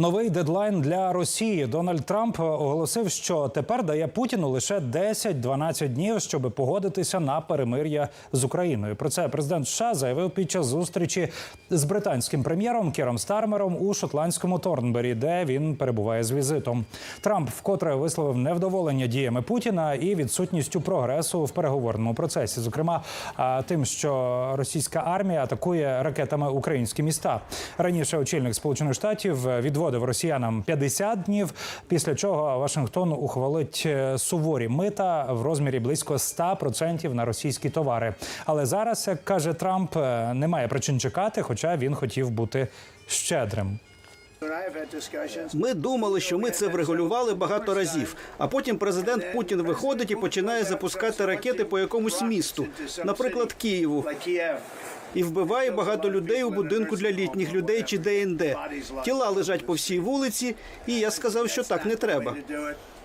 Новий дедлайн для Росії Дональд Трамп оголосив, що тепер дає Путіну лише 10-12 днів, щоб погодитися на перемир'я з Україною. Про це президент США заявив під час зустрічі з британським прем'єром Кером Стармером у шотландському Торнбері, де він перебуває з візитом. Трамп вкотре висловив невдоволення діями Путіна і відсутністю прогресу в переговорному процесі, зокрема тим, що російська армія атакує ракетами українські міста. Раніше очільник Сполучених Штатів відводив росіянам 50 днів, після чого Вашингтон ухвалить е, суворі мита в розмірі близько 100% на російські товари. Але зараз, як каже Трамп, е, немає причин чекати, хоча він хотів бути щедрим. Ми думали, що ми це врегулювали багато разів. А потім президент Путін виходить і починає запускати ракети по якомусь місту, наприклад, Києву, і вбиває багато людей у будинку для літніх людей чи ДНД. Тіла лежать по всій вулиці, і я сказав, що так не треба.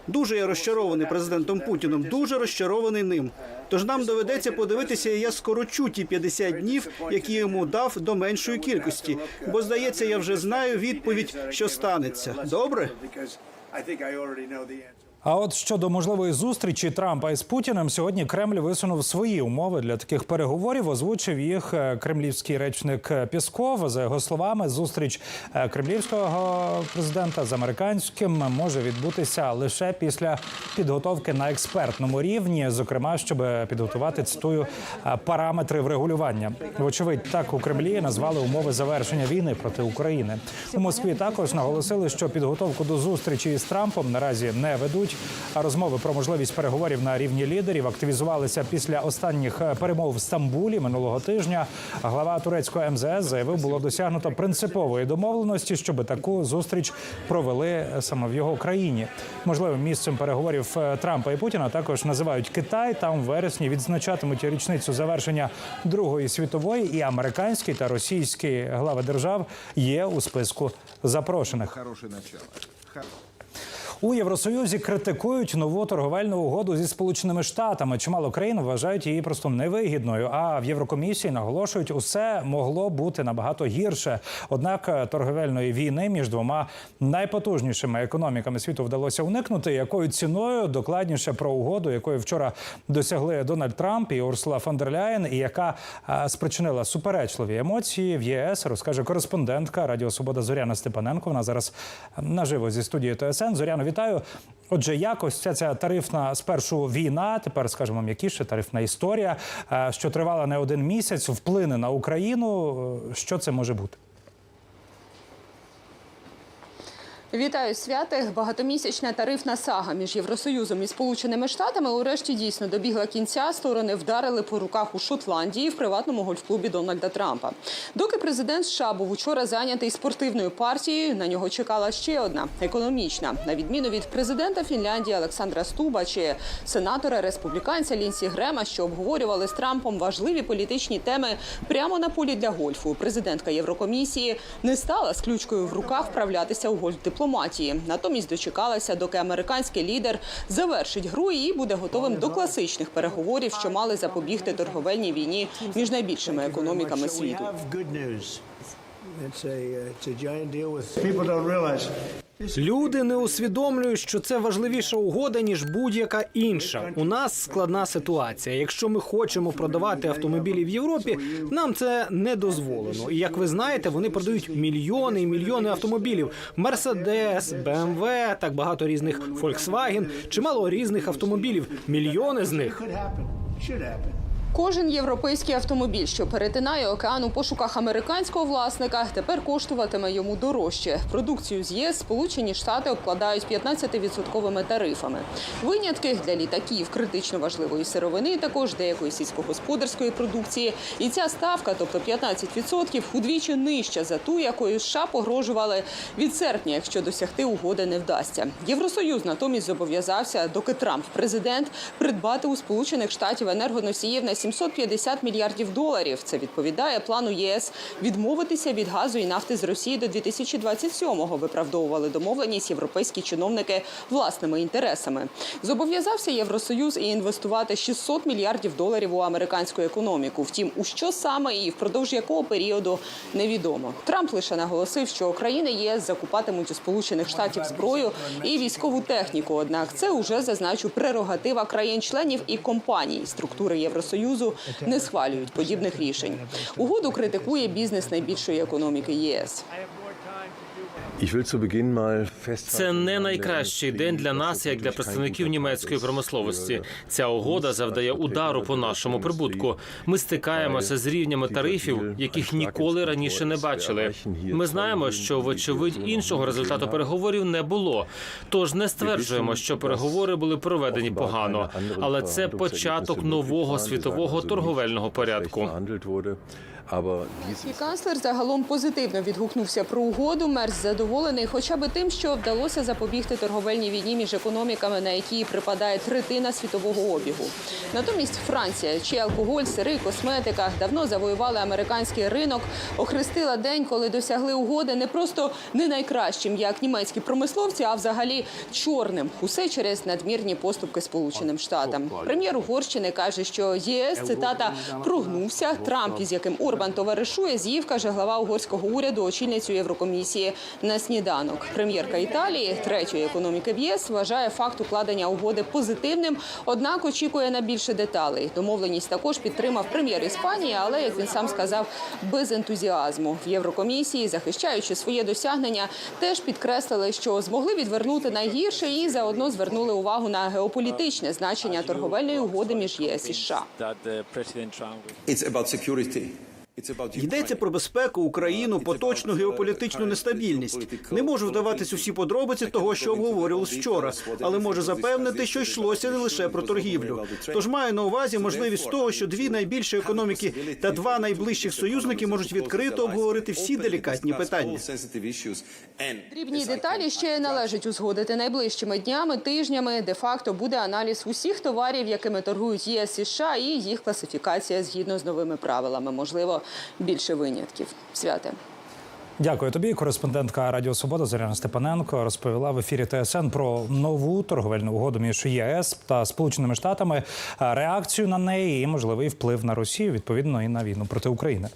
Дуже я розчарований президентом Путіном, дуже розчарований ним. Тож нам доведеться подивитися, я скорочу ті 50 днів, які йому дав до меншої кількості. Бо здається, я вже знаю відповідь, що станеться. Добре? А от щодо можливої зустрічі Трампа із Путіним, сьогодні Кремль висунув свої умови для таких переговорів. Озвучив їх е, кремлівський речник Пісков. За його словами, зустріч е, кремлівського президента з американським може відбутися лише після підготовки на експертному рівні, зокрема, щоб підготувати цитую е, параметри врегулювання. Вочевидь, так у Кремлі назвали умови завершення війни проти України. У Москві також наголосили, що підготовку до зустрічі із Трампом наразі не ведуть. А розмови про можливість переговорів на рівні лідерів активізувалися після останніх е, перемов в Стамбулі минулого тижня. Глава турецького МЗС заявив, було досягнуто принципової домовленості, щоб таку зустріч провели е, саме в його країні. Можливим місцем переговорів е, Трампа і Путіна також називають Китай. Там в вересні відзначатимуть річницю завершення Другої світової, і американські та російські глави держав є у списку запрошених. Хорошее начало. У Євросоюзі критикують нову торговельну угоду зі сполученими штатами. Чимало країн вважають її просто невигідною. А в Єврокомісії наголошують, усе могло бути набагато гірше. Однак е, торговельної війни між двома найпотужнішими економіками світу вдалося уникнути. Якою ціною докладніше про угоду, якої вчора досягли Дональд Трамп і Урсула фон дер Ляєн, і яка е, спричинила суперечливі емоції в ЄС, розкаже кореспондентка Радіо Свобода Зоряна Степаненко. Вона зараз наживо зі студії ТСН. Зоряно, вітаю. Отже, якось ця ця тарифна спершу війна, тепер скажімо м'якіше, тарифна історія, е, що тривала не один місяць, вплине на Україну. Е, Що це може бути? Вітаю святих. Багатомісячна тарифна сага між Євросоюзом і Сполученими Штатами урешті дійсно добігла кінця. Сторони вдарили по руках у Шотландії в приватному гольфклубі Дональда Трампа. Доки президент США був учора зайнятий спортивною партією, на нього чекала ще одна економічна. На відміну від президента Фінляндії Олександра Стуба чи сенатора республіканця Лінсі Грема, що обговорювали з Трампом важливі політичні теми прямо на полі для гольфу. Президентка Єврокомісії не стала з ключкою в руках вправлятися у гольф дипломатії. Натомість дочекалася, доки американський лідер завершить гру і буде готовим до класичних переговорів, що мали запобігти торговельній війні між найбільшими економіками світу. Люди не усвідомлюють, що це важливіша угода ніж будь-яка інша. У нас складна ситуація. Якщо ми хочемо продавати автомобілі в Європі, нам це не дозволено. І як ви знаєте, вони продають мільйони і мільйони автомобілів: Мерседес, БМВ, так багато різних Volkswagen, чимало різних автомобілів. Мільйони з них Кожен європейський автомобіль, що перетинає океан у пошуках американського власника, тепер коштуватиме йому дорожче. Продукцію з ЄС Сполучені Штати обкладають 15-відсотковими тарифами. Винятки для літаків критично важливої сировини, також деякої сільськогосподарської продукції. І ця ставка, тобто 15%, удвічі нижча за ту, якою США погрожували від серпня, якщо досягти угоди не вдасться. Євросоюз натомість зобов'язався, доки Трамп президент, придбати у Сполучених Штатів енергоносіїв на 750 мільярдів доларів. Це відповідає плану ЄС відмовитися від газу і нафти з Росії до 2027-го. Виправдовували домовленість європейські чиновники власними інтересами. Зобов'язався Євросоюз і інвестувати 600 мільярдів доларів у американську економіку. Втім, у що саме і впродовж якого періоду невідомо. Трамп лише наголосив, що країни ЄС закупатимуть у Сполучених Штатів зброю і військову техніку. Однак це уже зазначу прерогатива країн-членів і компаній. Структури Євросоюзу не схвалюють подібних рішень. Угоду критикує бізнес найбільшої економіки ЄС. Це не найкращий день для нас, як для представників німецької промисловості. Ця угода завдає удару по нашому прибутку. Ми стикаємося з рівнями тарифів, яких ніколи раніше не бачили. Ми знаємо, що вочевидь іншого результату переговорів не було. Тож не стверджуємо, що переговори були проведені погано, але це початок нового світового торговельного порядку. І канцлер загалом позитивно відгукнувся про угоду. Мерс задоволений, хоча би тим, що вдалося запобігти торговельній війні між економіками, на які припадає третина світового обігу. Натомість Франція, чий алкоголь, сири, косметика давно завоювали американський ринок, охрестила день, коли досягли угоди не просто не найкращим, як німецькі промисловці, а взагалі чорним. Усе через надмірні поступки Сполученим Штатам. Прем'єр Угорщини каже, що ЄС цитата прогнувся. Трамп, із яким Орбан товаришує, з'їв, каже глава угорського уряду, очільницю Єврокомісії на сніданок. Прем'єрка Італії, третьої економіки в ЄС, вважає факт укладення угоди позитивним, однак очікує на більше деталей. Домовленість також підтримав прем'єр Іспанії, але як він сам сказав, без ентузіазму. В Єврокомісії, захищаючи своє досягнення, теж підкреслили, що змогли відвернути найгірше і заодно звернули увагу на геополітичне значення торговельної угоди між ЄС і США. It's about security. Йдеться про безпеку, Україну, поточну геополітичну нестабільність. Не можу вдаватись у всі подробиці того, що обговорювалось вчора, але можу запевнити, що йшлося не лише про торгівлю. Тож маю на увазі можливість того, що дві найбільші економіки та два найближчих союзники можуть відкрито обговорити всі делікатні питання. Дрібні деталі ще належить узгодити найближчими днями, тижнями. Де факто буде аналіз усіх товарів, якими торгують ЄС і США, і їх класифікація згідно з новими правилами. Можливо, більше винятків. Святе. Дякую тобі. Кореспондентка Радіо Свобода Зоряна Степаненко розповіла в ефірі ТСН про нову торговельну угоду між ЄС та Сполученими Штатами, реакцію на неї і можливий вплив на Росію, відповідно і на війну проти України.